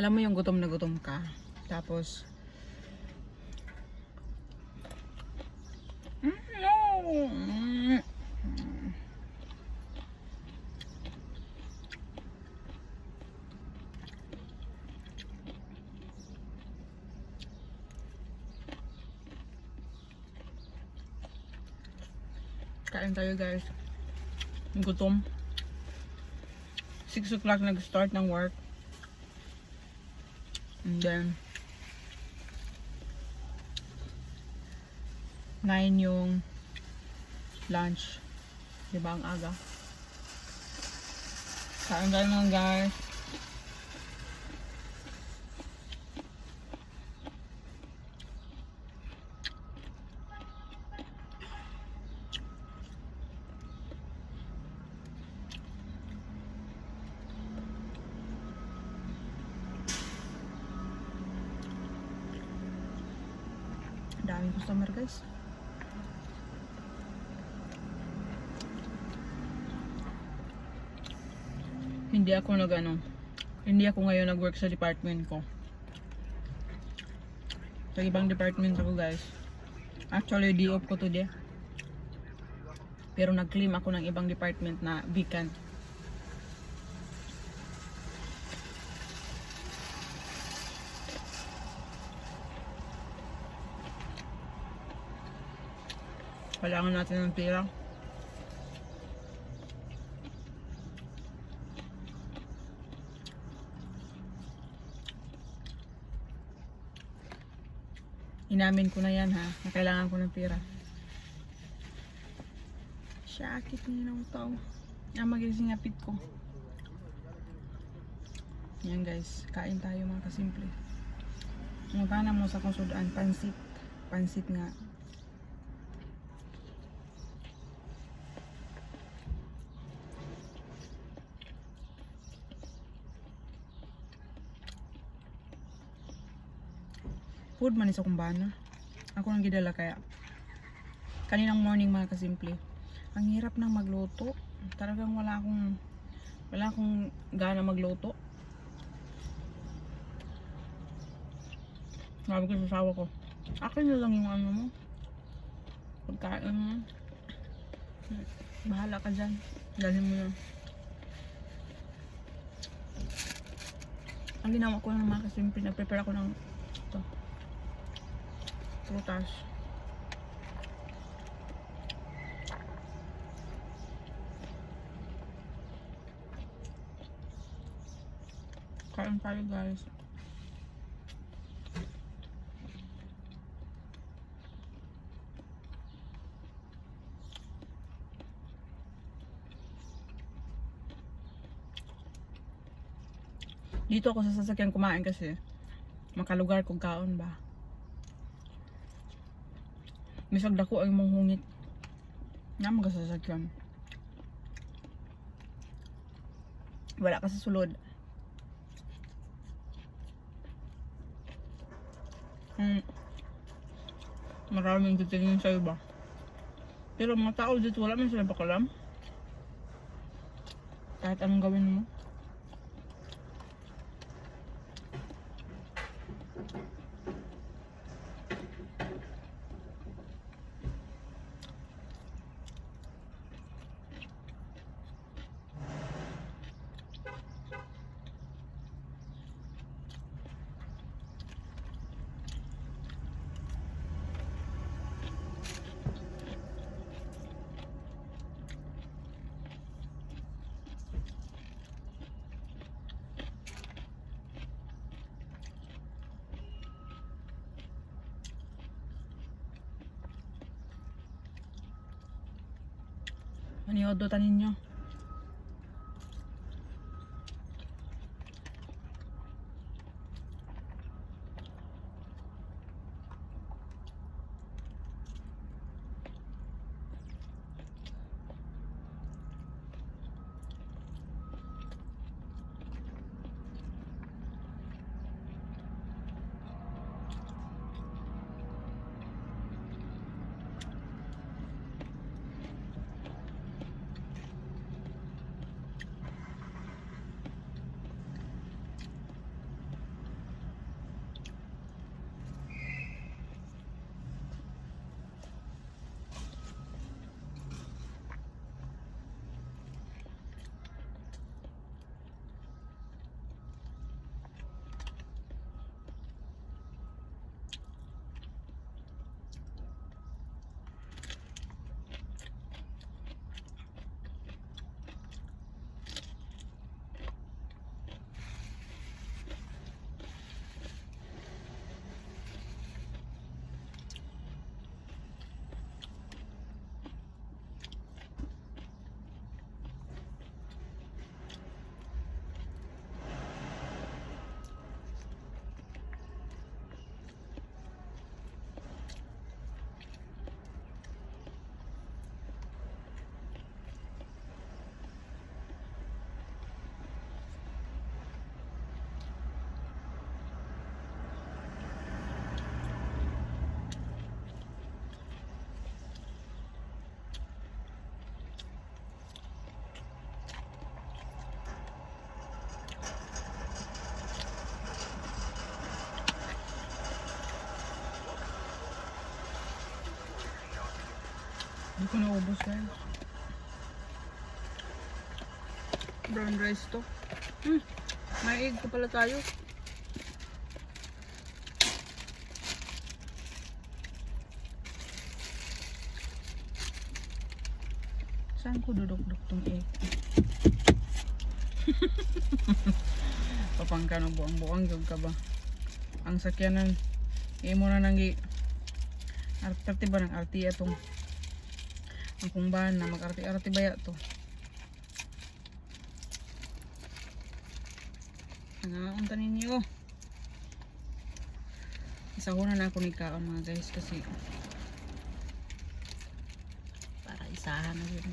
Alam mo yung gutom na gutom ka. Tapos, Mm, no! Kain tayo guys. Gutom. 6 o'clock nag-start ng work. And then, 9 yung lunch. Diba ang aga? Tayo mga guys. Daming customer guys. Hindi ako nag ano, hindi ako ngayon nag-work sa department ko. Sa ibang department ako guys. Actually, day off ko today. Pero nag-claim ako ng ibang department na vacant. Kailangan natin ng pera. Inamin ko na yan ha, kailangan ko ng pera. Sakit niya ng tao. Ah, magising apit ko. Yan guys, kain tayo mga kasimple. Magkana mo sa kusudan, pansit. Pansit nga. Food man isa kumbana. Ako nang gidala kaya. Kaninang morning mga kasimple. Ang hirap nang magluto. Talagang wala akong wala akong gana magluto. Sabi ko sa asawa ko, akin na lang yung ano mo. Pagkain mo. Bahala ka dyan. Dalhin mo na. Ang ginawa ko ng mga kasimple, nag-prepare ako ng. Prutas. Kain tayo guys. Dito ako sa sasakyan kumain kasi makalugar kong kaon ba. Misag dako ay mong hungit. Nga magasasakyan. Wala ka sa sulod. Hmm. Maraming titingin sa iba. Pero mga tao dito wala man sila pakalam. Kahit anong gawin mo. Ano tanin nyo? Hindi ko naubos guys. Brown rice to. Hmm. May egg pa pala tayo. Saan ko dudok-dok tong egg? Papangka ng buang-buang yung ka ba? Ang sakyanan, imo na nang gi Arte ba ng arti atong ang kumbahan na mag-arte-arte baya to. Nangaunta ninyo. Isa ko na ako ni kaon mga guys kasi para isahan na yun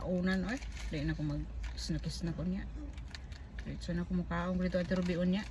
kaunan oy. Dahil na ako mag snakis na ko niya. Diretso na ako mukaon ko dito at rubion niya.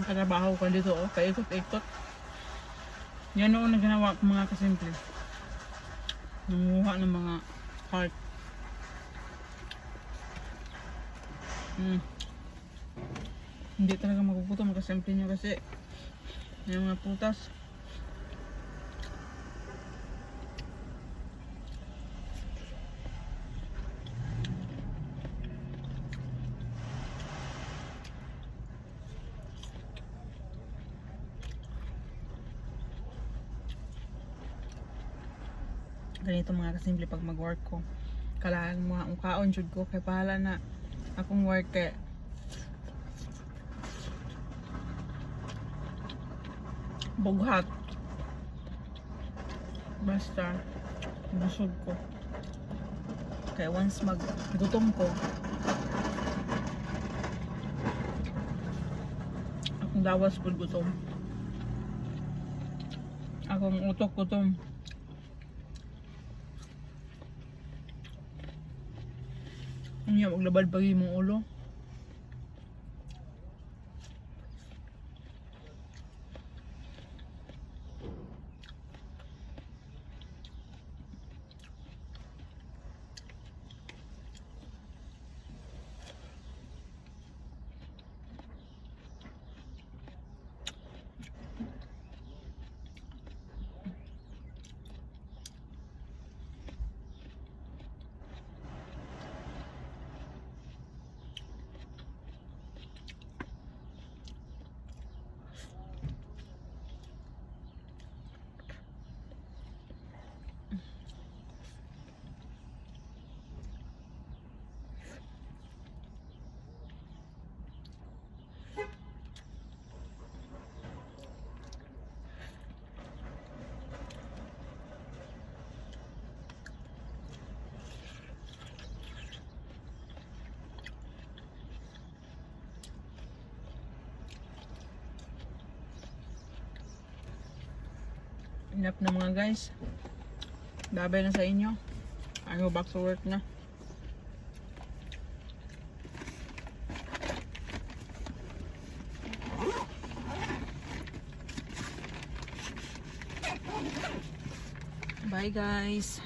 Ang katrabaho ko dito, oh, paikot-ikot. Yan noon na ginawa ko mga kasimple. Nanguha ng mga heart. Hmm. Hindi talaga magugutom kasimple nyo kasi yung mga putas. Ganito mga kasimple pag mag-work ko. Kailangan mga ukaon jud ko. Kay pahala na akong work kay bughat. Basta busog ko. Kay once mag gutom ko akong dawas pud gutom. Akong utok gutom Ano yan, maglabad pag mong ulo. Enough na mga guys. Babay na sa inyo. I go back to work na. Bye guys.